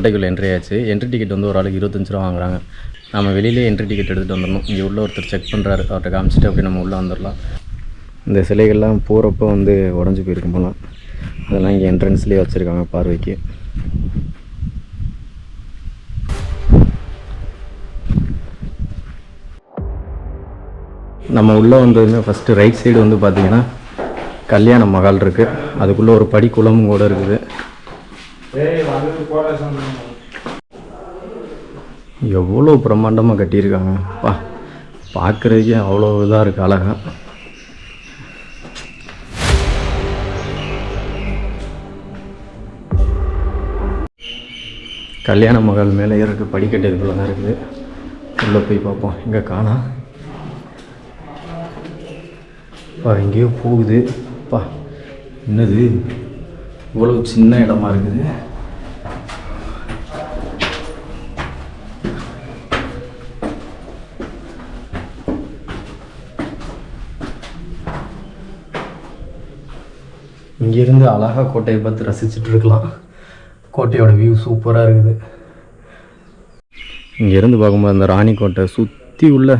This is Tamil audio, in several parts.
கோட்டைக்குள்ளே என்ட்ரி ஆச்சு. என்ட்ரி டிக்கெட் வந்து ஒரு ஆளுக்கு இருபத்தஞ்சு ரூபா வாங்குறாங்க. நம்ம வெளியிலே என்ட்ரி டிக்கெட் எடுத்துகிட்டு வந்துடணும். இங்கே உள்ள ஒருத்தர் செக் பண்ணுறாரு அவர்கிட்ட காமிச்சிட்டு அப்படி நம்ம உள்ளே வந்துடலாம். இந்த சிலைகள்லாம் போகிறப்ப வந்து உடஞ்சி போயிருக்கும் போலாம் அதெல்லாம் இங்கே என்ட்ரன்ஸ்லேயே வச்சுருக்காங்க பார்வைக்கு. நம்ம உள்ளே வந்ததுமே ஃபஸ்ட்டு ரைட் சைடு வந்து பார்த்திங்கன்னா கல்யாண மகால் இருக்குது அதுக்குள்ளே ஒரு படி குளமும் கூட இருக்குது. எவ்வளோ பிரம்மாண்டமாக கட்டியிருக்காங்க. பா பார்க்குறதுக்கே அவ்வளோ இதாக இருக்குது அழகா. கல்யாண மகள் மேலே இருக்க படிக்கட்டு இதுக்குள்ள தான் இருக்குது. உள்ளே போய் பார்ப்போம். இங்கே காணா? பா எங்கேயோ போகுது. பா என்னது? இவ்வளோ சின்ன இடமா இருக்குது. இங்கேருந்து அழகாக கோட்டையை பார்த்து ரசிச்சுட்டு இருக்கலாம். கோட்டையோட வியூ சூப்பராக இருக்குது. இங்கேருந்து பார்க்கும்போது அந்த ராணிக்கோட்டை சுற்றி உள்ள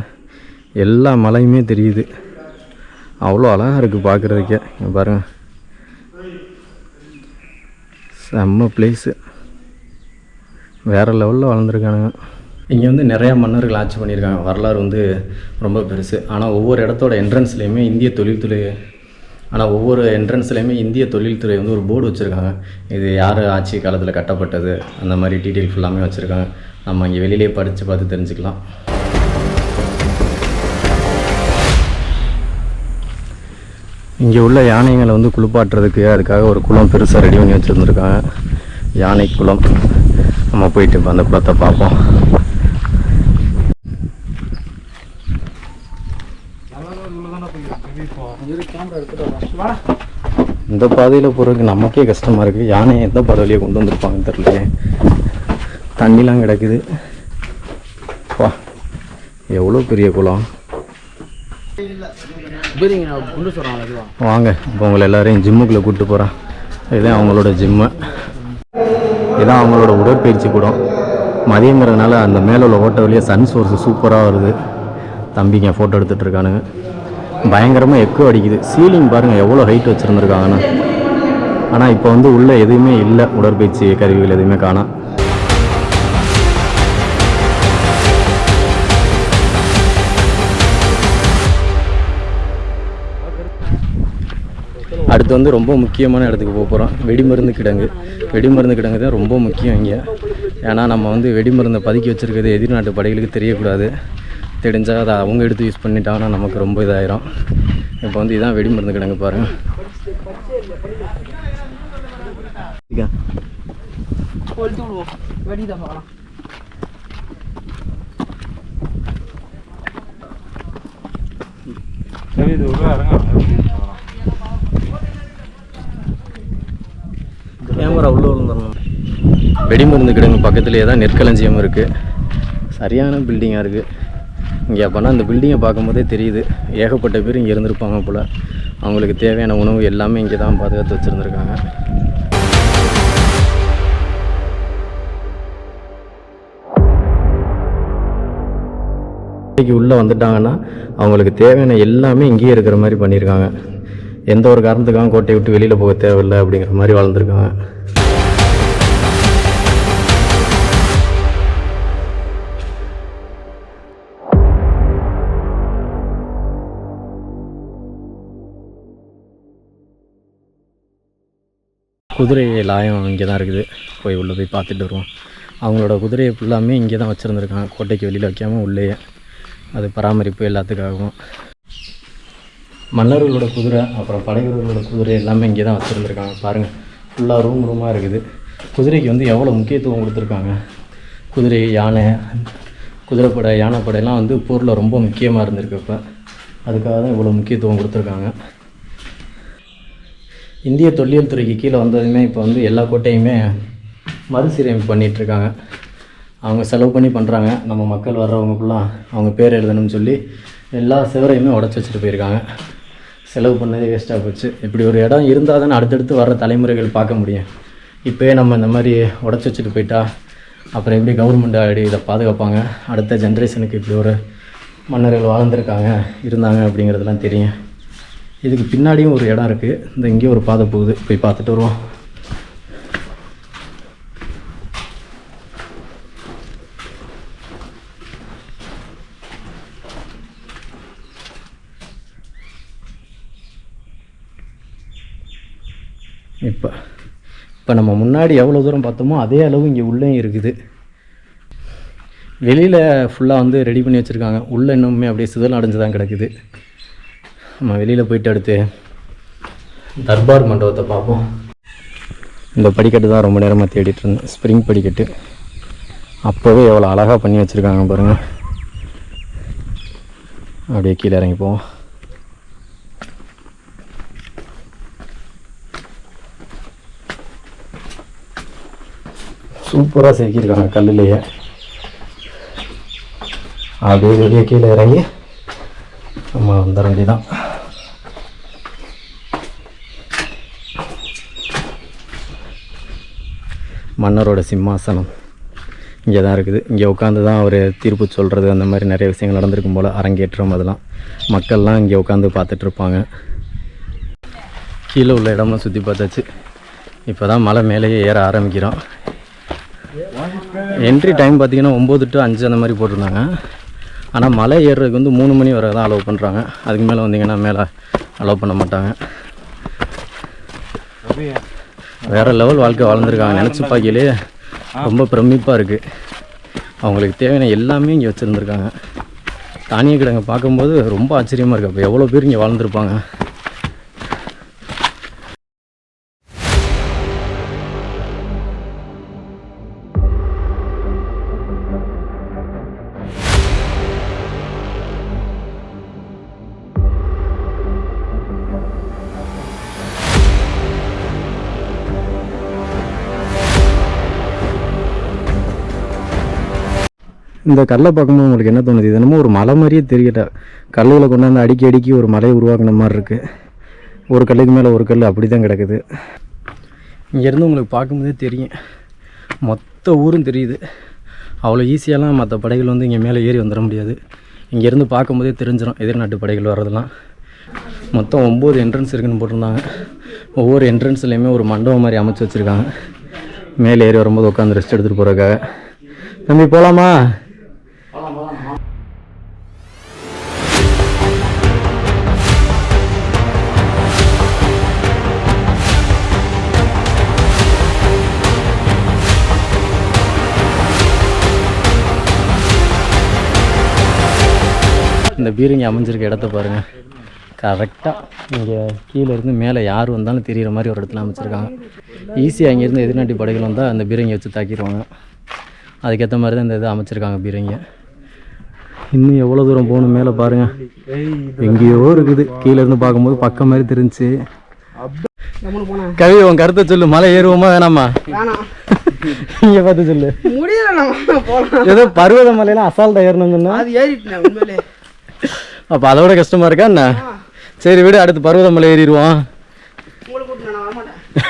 எல்லா மலையுமே தெரியுது. அவ்வளோ அழகாக இருக்குது பார்க்குறதுக்கே. பாருங்கள் செம்ம பிளேஸு வேறு லெவலில் வளர்ந்துருக்கானுங்க இங்கே வந்து நிறையா மன்னர்கள் ஆட்சி பண்ணியிருக்காங்க. வரலாறு வந்து ரொம்ப பெருசு. ஆனால் ஒவ்வொரு இடத்தோட என்ட்ரன்ஸ்லேயுமே இந்திய தொழில்துறை ஆனால் ஒவ்வொரு என்ட்ரன்ஸ்லேயுமே இந்திய தொழில்துறை வந்து ஒரு போர்டு வச்சுருக்காங்க. இது யார் ஆட்சி காலத்தில் கட்டப்பட்டது? அந்த மாதிரி டீட்டெயில் ஃபுல்லாமே வச்சுருக்காங்க. நம்ம இங்கே வெளியிலே படித்து பார்த்து தெரிஞ்சுக்கலாம். இங்கே உள்ள யானைகளை வந்து குளிப்பாட்டுறதுக்கு அதுக்காக ஒரு குளம் பெருசாக ரெடி பண்ணி வச்சுருந்துருக்காங்க. யானை குளம். நம்ம போயிட்டு இப்போ அந்த குளத்தை பார்ப்போம். இந்த பாதையில் போகிறதுக்கு நமக்கே கஷ்டமாக இருக்குது யானையை எந்த பாதை வழியாக கொண்டு வந்திருப்பாங்கன்னு தெரியலையே. தண்ணிலாம் கிடக்குது. வா. எவ்வளோ பெரிய குளம்? வாங்க இப்போ உங்களை எல்லாரையும் ஜிம்முக்குள்ளே கூப்பிட்டு போகிறேன் இதுதான் அவங்களோட ஜிம்மு. இதான் அவங்களோட உடற்பயிற்சி கூடம். மதியங்கிறதுனால அந்த மேலே உள்ள ஓட்ட வழியாக சன் சோர்ஸ் சூப்பராக வருது. தம்பிங்க ஃபோட்டோ எடுத்துகிட்டு இருக்கானுங்க. பயங்கரமாக எக்கோ அடிக்குது. சீலிங் பாருங்கள் எவ்வளோ ஹைட் வச்சுருந்துருக்காங்கன்னு. ஆனால் இப்போ வந்து உள்ளே எதுவுமே இல்லை. உடற்பயிற்சி கருவிகள் எதுவுமே காணாம் அடுத்து வந்து ரொம்ப முக்கியமான இடத்துக்கு போக போகிறோம் வெடிமருந்து கிடங்கு. வெடிமருந்து கிடங்கு தான் ரொம்ப முக்கியம் இங்கே. ஏன்னா நம்ம வந்து வெடிமருந்தை பதுக்கி வச்சுருக்கிறது எதிர்நாட்டு படைகளுக்கு தெரியக்கூடாது. தெரிஞ்சால் அதை அவங்க எடுத்து யூஸ் பண்ணிட்டாங்கன்னா நமக்கு ரொம்ப இதாயிரும். இப்போ வந்து இதான் வெடிமருந்து கிடங்கு பாருங்கள் கேமரா உள்ளே விழுந்துடணும். வெடிமருந்து கிடங்கு பக்கத்துலேயே தான் நெற்களஞ்சியம் இருக்குது சரியான பில்டிங்காக இருக்குது இங்கே அப்போனா அந்த பில்டிங்கை பார்க்கும்போதே தெரியுது. ஏகப்பட்ட பேர் இங்கே இருந்திருப்பாங்க போல். அவங்களுக்கு தேவையான உணவு எல்லாமே இங்கே தான் பாதுகாத்து வச்சுருந்துருக்காங்க. உள்ளே வந்துட்டாங்கன்னா அவங்களுக்கு தேவையான எல்லாமே இங்கேயே இருக்கிற மாதிரி பண்ணியிருக்காங்க. எந்த ஒரு காரணத்துக்காகவும் கோட்டையை விட்டு வெளியில் போக தேவையில்லை அப்படிங்கிற மாதிரி வளர்ந்துருக்காங்க குதிரை லாயம் இங்கே தான் இருக்குது. போய் உள்ளே போய் பார்த்துட்டு வருவோம். அவங்களோட குதிரையை ஃபுல்லாமே இங்கே தான் வச்சுருந்துருக்காங்க. கோட்டைக்கு வெளியில் வைக்காமல் உள்ளேயே. அது பராமரிப்பு எல்லாத்துக்காகவும். மன்னர்களோட குதிரை அப்புறம் படைவீரர்களோட குதிரை எல்லாமே இங்கே தான் வச்சுருந்துருக்காங்க பாருங்கள் ஃபுல்லாக ரூம் ரூமாக இருக்குது. குதிரைக்கு வந்து எவ்வளோ முக்கியத்துவம் கொடுத்துருக்காங்க? குதிரை யானை குதிரைப்படை யானைப்படையெல்லாம் வந்து போரில் ரொம்ப முக்கியமாக இருந்திருக்கு இப்போ. அதுக்காக தான் இவ்வளோ முக்கியத்துவம் கொடுத்துருக்காங்க. இந்திய தொல்லியல் துறைக்கு கீழே வந்ததுமே இப்போ வந்து எல்லா கோட்டையுமே மறுசீரமைப்பு பண்ணிகிட்ருக்காங்க அவங்க செலவு பண்ணி பண்ணுறாங்க நம்ம மக்கள் வர்றவங்க ஃபுல்லாக அவங்க பேர் எழுதணும்னு சொல்லி எல்லா சிவரையுமே உடச்சி வச்சுட்டு போயிருக்காங்க. செலவு பண்ணதே வேஸ்ட்டாக போச்சு. இப்படி ஒரு இடம் இருந்தால் தானே அடுத்தடுத்து வர தலைமுறைகள் பார்க்க முடியும். இப்போயே நம்ம இந்த மாதிரி உடச்சி வச்சுட்டு போயிட்டா அப்புறம் எப்படி கவர்மெண்ட் அப்படி இதை பாதுகாப்பாங்க? அடுத்த ஜென்ரேஷனுக்கு இப்படி ஒரு மன்னர்கள் வாழ்ந்திருக்காங்க இருந்தாங்க அப்படிங்கிறதெல்லாம் தெரியும். இதுக்கு பின்னாடியும் ஒரு இடம் இருக்குது இந்த இங்கேயும் ஒரு பாதை போகுது. போய் பார்த்துட்டு வருவோம். இப்போ இப்போ நம்ம முன்னாடி எவ்வளோ தூரம் பார்த்தோமோ அதே அளவு இங்கே உள்ளேயும் இருக்குது. வெளியில் ஃபுல்லாக வந்து ரெடி பண்ணி வச்சுருக்காங்க. உள்ளே இன்னுமே அப்படியே சிதல் அடைஞ்சு தான் கிடக்குது. நம்ம வெளியில் போயிட்டு அடுத்து தர்பார் மண்டபத்தை பார்ப்போம். இந்த படிக்கட்டு தான் ரொம்ப நேரமாக தேடிட்டு இருந்தேன். ஸ்ப்ரிங் படிக்கட்டு. அப்போவே எவ்வளோ அழகாக பண்ணி வச்சுருக்காங்க பாருங்கள் அப்படியே கீழே இறங்கி போவோம் சூப்பராக செதுக்கியிருக்காங்க கல்லுலேயே. அப்படியே வெளியே கீழே இறங்கி நம்ம வந்துட வேண்டிதான் மன்னரோட சிம்மாசனம் இங்கே தான் இருக்குது. இங்கே உட்காந்து தான் அவர் தீர்ப்பு சொல்கிறது அந்த மாதிரி நிறைய விஷயங்கள் நடந்திருக்கும் போல் அரங்கேற்றம் அதெல்லாம். மக்கள்லாம் இங்கே உட்காந்து பார்த்துட்ருப்பாங்க கீழே உள்ள இடம்லாம் சுற்றி பார்த்தாச்சு. இப்போ தான் மலை மேலேயே ஏற ஆரம்பிக்கிறோம். என்ட்ரி டைம் பார்த்தீங்கன்னா ஒம்பது டு அஞ்சு அந்த மாதிரி போட்டிருந்தாங்க. ஆனால் மலை ஏறுறதுக்கு வந்து மூணு மணி வரை தான் அலோவ் பண்ணுறாங்க அதுக்கு மேலே வந்தீங்கன்னா மேலே அலோவ் பண்ண மாட்டாங்க. வேறு லெவல் வாழ்க்கை வாழ்ந்துருக்காங்க. நினச்சி பார்க்கலே ரொம்ப பிரமிப்பாக இருக்குது அவங்களுக்கு தேவையான எல்லாமே இங்கே வச்சுருந்துருக்காங்க. தானிய கிடங்க பார்க்கும்போது ரொம்ப ஆச்சரியமாக இருக்குது அப்போ எவ்வளோ பேர் இங்கே வாழ்ந்துருப்பாங்க. இந்த கல்லை பார்க்கும்போது உங்களுக்கு என்ன தோணுது? இது என்னமோ ஒரு மலை மாதிரியே தெரியல. கல்லுகளை கொண்டாந்து அடிக்கி அடிக்கி ஒரு மலையை உருவாக்குன மாதிரி இருக்குது ஒரு கல்லுக்கு மேலே ஒரு கல் அப்படி தான் கிடக்குது. இங்கேருந்து உங்களுக்கு பார்க்கும்போதே தெரியும். மொத்த ஊரும் தெரியுது. அவ்வளோ ஈஸியாலாம் மற்ற படைகள் வந்து இங்கே மேலே ஏறி வந்துட முடியாது. இங்கேருந்து பார்க்கும்போதே தெரிஞ்சிடும் எதிர்நாட்டு படைகள் வர்றதெல்லாம். மொத்தம் ஒம்பது என்ட்ரன்ஸ் இருக்குன்னு போட்டிருந்தாங்க. ஒவ்வொரு என்ட்ரன்ஸ்லேயுமே ஒரு மண்டபம் மாதிரி அமைச்சு வச்சுருக்காங்க. மேலே ஏறி வரும்போது உட்காந்து ரெஸ்ட் எடுத்துகிட்டு போகிறக்காக தம்பி போகலாமா இந்த பீரங்கி அமைஞ்சிருக்க இடத்த பாருங்கள் கரெக்டாக இங்கே கீழே இருந்து மேலே யார் வந்தாலும் தெரிகிற மாதிரி ஒரு இடத்துல அமைச்சிருக்காங்க. ஈஸியாக இங்கேருந்து எதிர்நாட்டி படைகள் வந்தால் அந்த பீரங்கி வச்சு தாக்கிடுவாங்க அதுக்கேற்ற மாதிரி தான் இந்த இது அமைச்சிருக்காங்க பீரங்கியை. இன்னும் எவ்வளோ தூரம் போகணும் மேலே பாருங்கள் எங்கேயோ இருக்குது. கீழே இருந்து பார்க்கும்போது பக்கம் மாதிரி தெரிஞ்சுச்சு கவி உன் கருத்தை சொல்லு. மலை ஏறுவோமா வேணாமா? இங்கே பார்த்து சொல்லு. முடியல ஏதோ பருவத மலையெல்லாம் அசால்ட்டாக ஏறணுங்கன்னா அது ஏறிட்டேன் அப்போ அதோட கஷ்டமா இருக்கா என்ன? சரி விடு அடுத்து பருவதமலை ஏறிடுவோம்.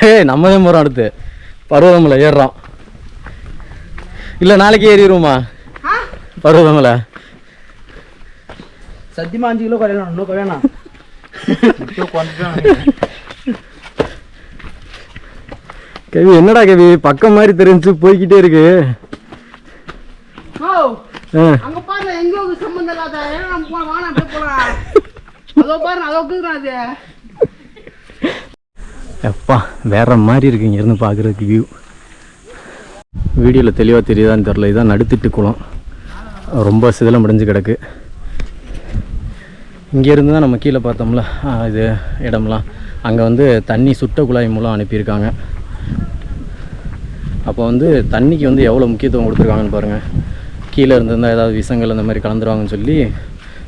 ஏய் நம்ம தான் போகிறோம் அடுத்து. பருவதமலை ஏறுறோம். இல்லை நாளைக்கு ஏறிடுவோமா? ஆ. பருவதமலை. சத்தியமா அஞ்சு கிலோ குறையலாம் இன்னும் குறையணும் கவி என்னடா கவி? பக்கம் மாதிரி தெரிஞ்சு போய்கிட்டே இருக்கு. அங்க பாரு எங்கேயோ ஒரு சம்பந்தம் இல்லாத? நம்ம போலாம் வாங்க அப்படியே போலாம். அதோ பாரு அதோ அது. எப்பா வேற மாதிரி இருக்கு இங்கேருந்து பார்க்குறதுக்கு வியூ வீடியோவில் தெளிவாக தெரியுதான்னு தெரில இதுதான் நடுத்திட்டு குளம். ரொம்ப சிதிலம் அடைஞ்சு கிடக்கு. இங்கேருந்து தான் நம்ம கீழே பார்த்தோம்ல. இது இடம்லாம். அங்கே வந்து தண்ணி சுட்ட குழாய் மூலம் அனுப்பியிருக்காங்க. அப்போ வந்து தண்ணிக்கு வந்து எவ்வளோ முக்கியத்துவம் கொடுத்துருக்காங்கன்னு பாருங்கள் கீழே இருந்திருந்தால் ஏதாவது விஷங்கள் அந்த மாதிரி கலந்துருவாங்கன்னு சொல்லி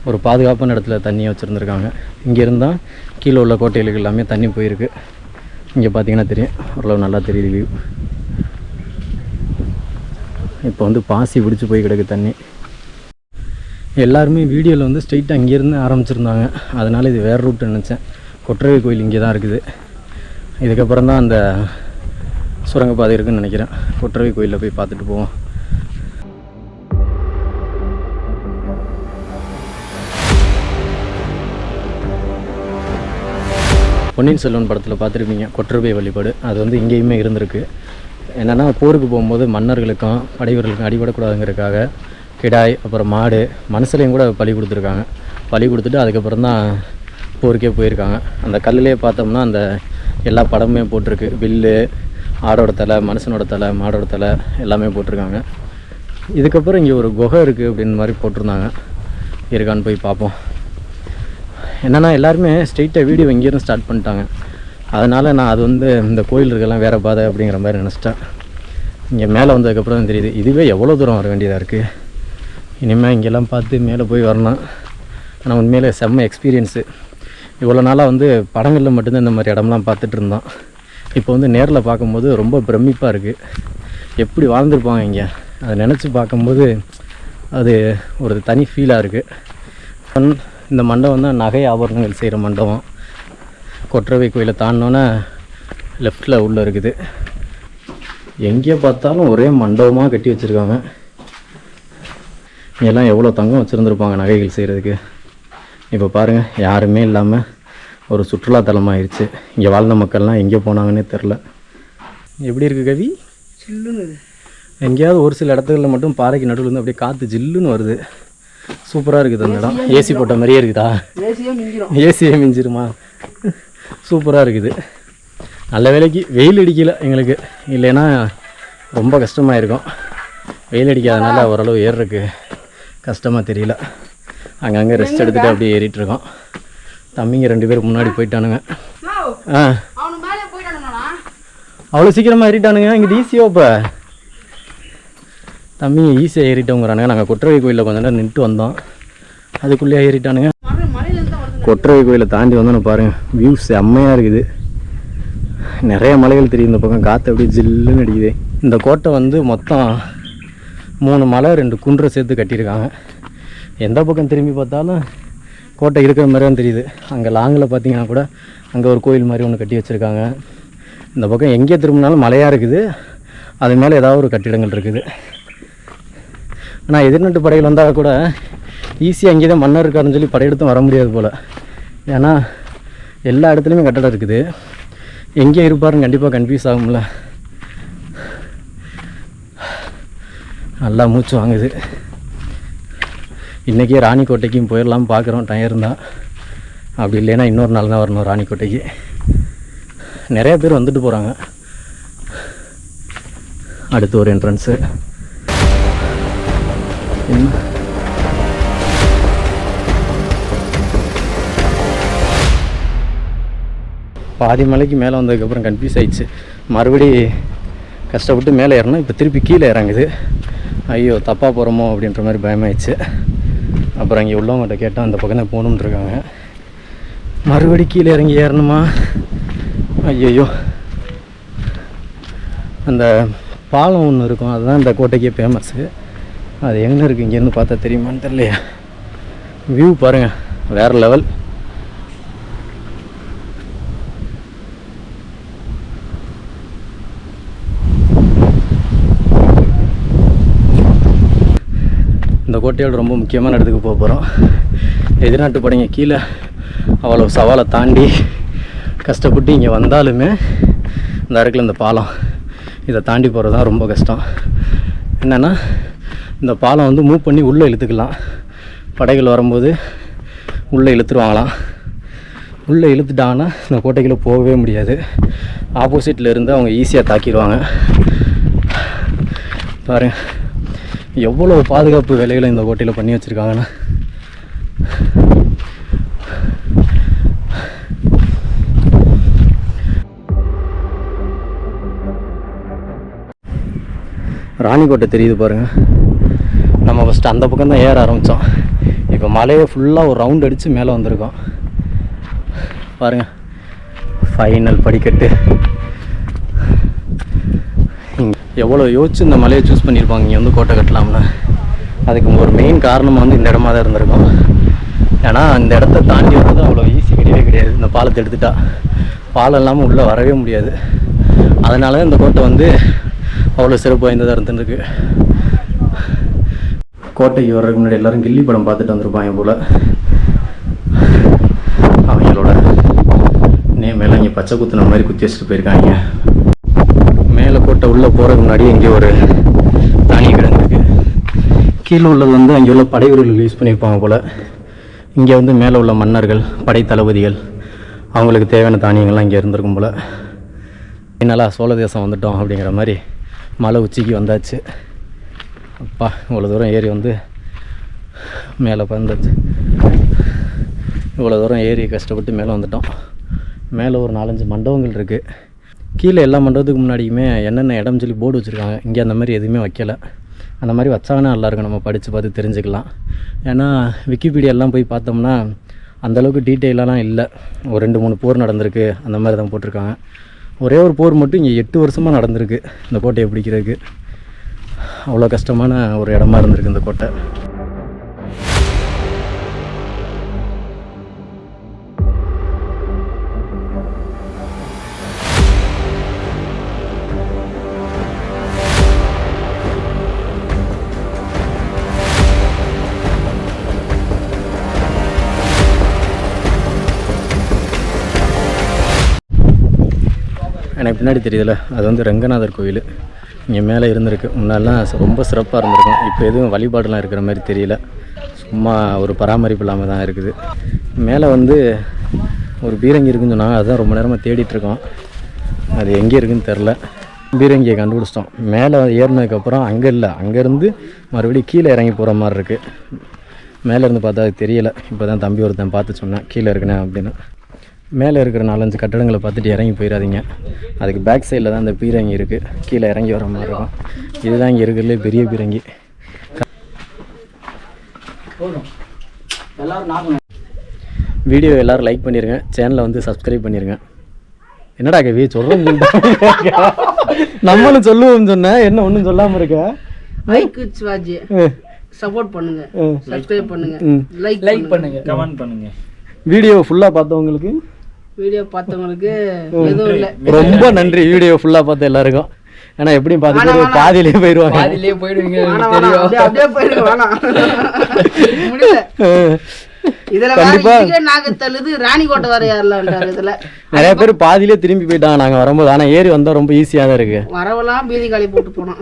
ஒரு பாதுகாப்பான இடத்துல தண்ணியை வச்சுருந்துருக்காங்க. இங்கே இருந்தால் கீழே உள்ள கோட்டைகளுக்கு எல்லாமே தண்ணி போயிருக்கு. இங்கே பார்த்தீங்கன்னா தெரியும். ஓரளவு நல்லா தெரியுது வியூ இப்போ வந்து பாசி பிடிச்சி போய் கிடக்கு தண்ணி. எல்லாருமே வீடியோவில் வந்து ஸ்ட்ரைட்டாக அங்கேருந்து ஆரம்பிச்சிருந்தாங்க. அதனால் இது வேறு ரூட் நினச்சேன். கொற்றவை கோயில் இங்கே தான் இருக்குது. இதுக்கப்புறம் தான் அந்த சுரங்கப்பாதை இருக்குதுன்னு நினைக்கிறேன். கொற்றவை கோயிலில் போய் பார்த்துட்டு போவோம். பொன்னியின் செல்வன் படத்தில் பார்த்துருப்பீங்க கொற்றவை வழிபாடு. அது வந்து இங்கேயுமே இருந்திருக்கு. என்னென்னா போருக்கு போகும்போது மன்னர்களுக்கும் படைவர்களுக்கும் அடிபடக்கூடாதுங்கிறதுக்காக கிடாய் அப்புறம் மாடு மனசுலையும் கூட பலி கொடுத்துருக்காங்க. பலி கொடுத்துட்டு அதுக்கப்புறம் தான் போருக்கே போயிருக்காங்க. அந்த கல்லுலேயே பார்த்தோம்னா அந்த எல்லா படமுமே போட்டிருக்கு. வில்லு ஆடோட தலை மனுஷனோட தலை மாடோட தலை எல்லாமே போட்டிருக்காங்க. இதுக்கப்புறம் இங்கே ஒரு குகை இருக்குது அப்படின்னு மாதிரி போட்டிருந்தாங்க. இருக்கான்னு போய் பார்ப்போம். என்னென்னா எல்லாருமே ஸ்ட்ரெயிட்டாக வீடியோ இங்கேருந்து ஸ்டார்ட் பண்ணிட்டாங்க. அதனால் நான் அது வந்து இந்த கோயில் இருக்கலாம் வேறு பாதை அப்படிங்கிற மாதிரி நினச்சிட்டேன். இங்கே மேலே வந்ததுக்கப்புறம் தான் தெரியுது. இதுவே எவ்வளோ தூரம் வர வேண்டியதாக இருக்குது இனிமேல் இங்கெல்லாம் பார்த்து மேலே போய் வரணும். ஆனால் உண்மையிலே செம்ம எக்ஸ்பீரியன்ஸு இவ்வளோ நாளாக வந்து படங்களில் மட்டும்தான் இந்த மாதிரி இடம்லாம் பார்த்துட்டு இருந்தோம். இப்போ வந்து நேரில் பார்க்கும்போது ரொம்ப பிரமிப்பாக இருக்குது எப்படி வாழ்ந்துருப்பாங்க இங்கே? அதை நினச்சி பார்க்கும்போது அது ஒரு தனி ஃபீலாக இருக்குது இந்த மண்டபம் தான் நகை ஆபரணங்கள் செய்கிற மண்டபம். கொற்றவை கோயிலை தாண்டினோன்னே லெஃப்டில் உள்ளே இருக்குது. எங்கே பார்த்தாலும் ஒரே மண்டபமாக கட்டி வச்சுருக்காங்க. எல்லாம் எவ்வளோ தங்கம் வச்சுருந்துருப்பாங்க நகைகள் செய்கிறதுக்கு. இப்போ பாருங்கள் யாருமே இல்லாமல் ஒரு சுற்றுலாத்தலமாயிருச்சு. இங்கே வாழ்ந்த மக்கள்லாம் எங்கே போனாங்கன்னே தெரில. எப்படி இருக்குது கவி? சில்லுன்னு எங்கேயாவது ஒரு சில இடத்துகளில் மட்டும் பாறைக்கு நடுவில் இருந்து அப்படியே காற்று ஜில்லுன்னு வருது. சூப்பராக இருக்குது அந்த இடம். ஏசி போட்ட மாதிரியே இருக்குதா? ஏசியே மிஞ்சிருமா? சூப்பராக இருக்குது. நல்ல வேலைக்கு வெயில் அடிக்கல எங்களுக்கு. இல்லைன்னா ரொம்ப கஷ்டமாக இருக்கும் வெயில் அடிக்காதனால ஓரளவு ஏறுறதுக்கு கஷ்டமாக தெரியல. அங்கங்கே ரெஸ்ட் எடுத்துகிட்டு அப்படியே ஏறிட்டு இருக்கோம் தம்பிங்க ரெண்டு பேரும் முன்னாடி போயிட்டானுங்க. ஆ. அவ்வளோ சீக்கிரமாக ஏறிட்டானுங்க. இங்கே ஈஸியோ இப்போ. தம்பியை ஈஸியாக ஏறிட்டவங்கிறானுங்க. நாங்கள் கொற்றவை கோயிலில் கொஞ்ச நேரம் நின்று வந்தோம். அதுக்குள்ளேயே ஏறிட்டானுங்க. கொற்றவை கோயிலை தாண்டி வந்தோன்னு பாருங்கள் வியூ செம்மையாக இருக்குது. நிறைய மலைகள் தெரியும் இந்த பக்கம். காற்று அப்படியே ஜில்லுன்னு அடிக்குது. இந்த கோட்டை வந்து மொத்தம் மூணு மலை ரெண்டு குன்றை சேர்த்து கட்டியிருக்காங்க. எந்த பக்கம் திரும்பி பார்த்தாலும் கோட்டை இருக்கிற மாதிரி தான் தெரியுது. அங்கே லாங்கில் பார்த்தீங்கன்னா கூட அங்கே ஒரு கோயில் மாதிரி ஒன்று கட்டி வச்சுருக்காங்க. இந்த பக்கம் எங்கே திரும்பினாலும் மலையாக இருக்குது. அது மேலே ஏதாவது ஒரு கட்டிடங்கள் இருக்குது. ஆனால் எதிர்நாட்டு படைகள் வந்தால் கூட ஈஸியாக அங்கே தான் மன்னர் இருக்காருன்னு சொல்லி படையெடுத்தும் வர முடியாது போல். ஏன்னா எல்லா இடத்துலையுமே கட்டடம் இருக்குது. எங்கே இருப்பாருன்னு கண்டிப்பாக கன்ஃபியூஸ் ஆகும்ல. நல்லா மூச்சு வாங்குது. இன்றைக்கே ராணிக்கோட்டைக்கும் போயிடலாம் பார்க்குறோம் டயர் இருந்தால் அப்படி இல்லைன்னா இன்னொரு நாள் தான் வரணும் ராணிக்கோட்டைக்கு. நிறையா பேர் வந்துட்டு போகிறாங்க அடுத்து ஒரு என்ட்ரன்ஸு பாதி மலைக்கு மேலே வந்ததுக்கப்புறம் கன்ஃபியூஸ் ஆகிடுச்சு மறுபடி கஷ்டப்பட்டு மேலே ஏறணும் இப்போ திருப்பி கீழே இறங்குது. ஐயோ தப்பாக போகிறோமோ அப்படின்ற மாதிரி பயமாயிடுச்சு. அப்புறம் இங்கே உள்ளவங்கள்ட்ட கேட்டால் அந்த பக்கம் தான் இருக்காங்க. மறுபடி கீழே இறங்கி ஏறணுமா? ஐயோ அந்த பாலம் ஒன்று இருக்கும். அதுதான் இந்த கோட்டைக்கே ஃபேமஸ்ஸு அது எங்கே இருக்குது இங்கேருந்து பார்த்தா தெரியுமான்னு தெரியலையா. வியூ பாருங்கள் வேறு லெவல் இந்த கோட்டையோட ரொம்ப முக்கியமான இடத்துக்கு போக போகிறோம் எதிர்நாட்டு படைங்க கீழே அவ்வளோ சவாலை தாண்டி கஷ்டப்பட்டு இங்கே வந்தாலுமே இந்த இடத்துல இந்த பாலம் இதை தாண்டி போகிறது தான் ரொம்ப கஷ்டம். என்னென்னா இந்த பாலம் வந்து மூவ் பண்ணி உள்ளே இழுத்துக்கலாம். படைகள் வரும்போது உள்ளே இழுத்துருவாங்களாம். உள்ளே இழுத்துட்டாங்கன்னா இந்த கோட்டைக்குள்ளே போகவே முடியாது. ஆப்போசிட்டில் இருந்து அவங்க ஈஸியாக தாக்கிடுவாங்க. பாருங்கள் எவ்வளோ பாதுகாப்பு வேலைகளை இந்த கோட்டையில் பண்ணி வச்சுருக்காங்கன்னா? ராணிக்கோட்டை தெரியுது பாருங்க. நம்ம ஃபஸ்ட்டு அந்த பக்கம் தான் ஏற ஆரம்பித்தோம் இப்போ மலையை ஃபுல்லாக ஒரு ரவுண்ட் அடித்து மேலே வந்திருக்கோம். பாருங்கள் ஃபைனல் படிக்கட்டு. எவ்வளோ யோசிச்சு இந்த மலையை சூஸ் பண்ணியிருப்பாங்க? இங்கே வந்து கோட்டை கட்டலாம்னு அதுக்கு ஒரு மெயின் காரணம் வந்து இந்த இடமா தான் இருந்திருக்கும். ஏன்னா இந்த இடத்த தாண்டி வர்றது அவ்வளோ ஈஸி கிடையவே கிடையாது. இந்த பாலத்தை எடுத்துட்டா. பாலம் இல்லாமல் உள்ளே வரவே முடியாது. அதனால இந்த கோட்டை வந்து அவ்வளோ சிறப்பு வாய்ந்ததாக இருந்துருக்கு. கோட்டைக்கு வர்றதுக்கு முன்னாடி எல்லோரும் கில்லி படம் பார்த்துட்டு வந்திருப்பாங்க போல். அவங்களோட நேம் எல்லாம் இங்கே பச்சை குத்துன மாதிரி குத்தி வச்சுட்டு போயிருக்காங்க. மேலே உள்ளே போகிறதுக்கு முன்னாடி இங்கே ஒரு தனி கிடந்திருக்கு கீழே உள்ளது வந்து அங்கே உள்ள படை வீரர்கள் யூஸ் பண்ணியிருப்பாங்க போல். இங்கே வந்து மேலே உள்ள மன்னர்கள் படை தளபதிகள் அவங்களுக்கு தேவையான தானியங்கள்லாம் இங்கே இருந்திருக்கும் போல். என்னால் சோழ தேசம் வந்துட்டோம் அப்படிங்கிற மாதிரி மலை உச்சிக்கு வந்தாச்சு. அப்பா இவ்வளோ தூரம் ஏறி வந்து மேலே பறந்தாச்சு. இவ்வளோ தூரம் ஏறி கஷ்டப்பட்டு மேலே வந்துட்டோம். மேலே ஒரு நாலஞ்சு மண்டபங்கள் இருக்குது கீழே எல்லா மண்டபத்துக்கு முன்னாடியுமே என்னென்ன இடம் சொல்லி போர்டு வச்சுருக்காங்க இங்கே அந்த மாதிரி எதுவுமே வைக்கல. அந்த மாதிரி வச்சாங்கன்னா நல்லாயிருக்கும் நம்ம படித்து பார்த்து தெரிஞ்சுக்கலாம். ஏன்னா விக்கிபீடியாலாம் போய் பார்த்தோம்னா அந்தளவுக்கு டீட்டெயிலெலாம் இல்லை. ஒரு ரெண்டு மூணு போர் நடந்திருக்கு அந்த மாதிரி தான் போட்டிருக்காங்க. ஒரே ஒரு போர் மட்டும் இங்கே எட்டு வருஷமாக நடந்திருக்கு இந்த கோட்டையை பிடிக்கிறதுக்கு. அவ்வளோ கஷ்டமான ஒரு இடமா இருந்திருக்கு இந்த கோட்டை. பின்னாடி தெரியுதுல்ல அது வந்து ரங்கநாதர் கோயில். இங்கே மேலே இருந்திருக்கு. முன்னாடிலாம் ரொம்ப சிறப்பாக இருந்திருக்கும். இப்போ எதுவும் வழிபாடுலாம் இருக்கிற மாதிரி தெரியல. சும்மா ஒரு பராமரிப்பு இல்லாமல் தான் இருக்குது. மேலே வந்து ஒரு பீரங்கி இருக்குன்னு சொன்னாங்க. அதுதான் ரொம்ப நேரமாக தேடிட்டு இருக்கோம் அது எங்கே இருக்குதுன்னு தெரில. பீரங்கியை கண்டுபிடிச்சிட்டோம். மேலே ஏறினதுக்கப்புறம் அங்கே இல்லை. அங்கேருந்து மறுபடியும் கீழே இறங்கி போகிற மாதிரி இருக்குது மேலே இருந்து பார்த்தா அது தெரியலை. இப்போ தான் தம்பி ஒருத்தன் பார்த்து சொன்னேன். கீழே இருக்கணே அப்படின்னு. மேலே இருக்கிற நாலஞ்சு கட்டடங்களை பார்த்துட்டு இறங்கி போயிடாதீங்க. அதுக்கு பேக் சைடில் தான் இந்த பீரங்கி இருக்குது கீழே இறங்கி வர மாதிரி இருக்கும். இதுதான் இங்கே இருக்கிறதுலே பெரிய பீரங்கி. வீடியோ எல்லாரும் லைக் பண்ணிடுங்க சேனலை வந்து சப்ஸ்கிரைப் பண்ணிடுங்க என்னடா கவி சொல்கிறோம் நம்மளும் சொல்லுவோம் சொன்னேன் என்ன ஒன்றும் சொல்லாமல் இருக்க? சப்போர்ட் பண்ணுங்க. சப்ஸ்கிரைப் பண்ணுங்க. லைக் லைக் பண்ணுங்க. கமெண்ட் பண்ணுங்க. வீடியோ ஃபுல்லாக பார்த்தவங்களுக்கு வீடியோ பார்த்தவங்களுக்கு எதுவும் இல்லை. ரொம்ப நன்றி. வீடியோ ஃபுல்லாக பார்த்த எல்லாருக்கும். ஏன்னா எப்படியும் பார்த்து பாதியிலே போயிடுவாங்க. பாதியிலே போயிடுவீங்க. அப்படியே போயிடுங்க வேணாம் முடியல. இதுல வேற கண்டிப்பா. இதுக்கே நாக்கு தள்ளுது ராணிக்கோட்டை வர யாரில்ல இதுல. நிறைய பேர் பாதியிலே திரும்பி போயிட்டாங்க நாங்கள் வரும்போது. ஆனால் ஏறி வந்தால் ரொம்ப ஈஸியாக தான் இருக்குது வரவெல்லாம் பீதி காலி போட்டு போனோம்.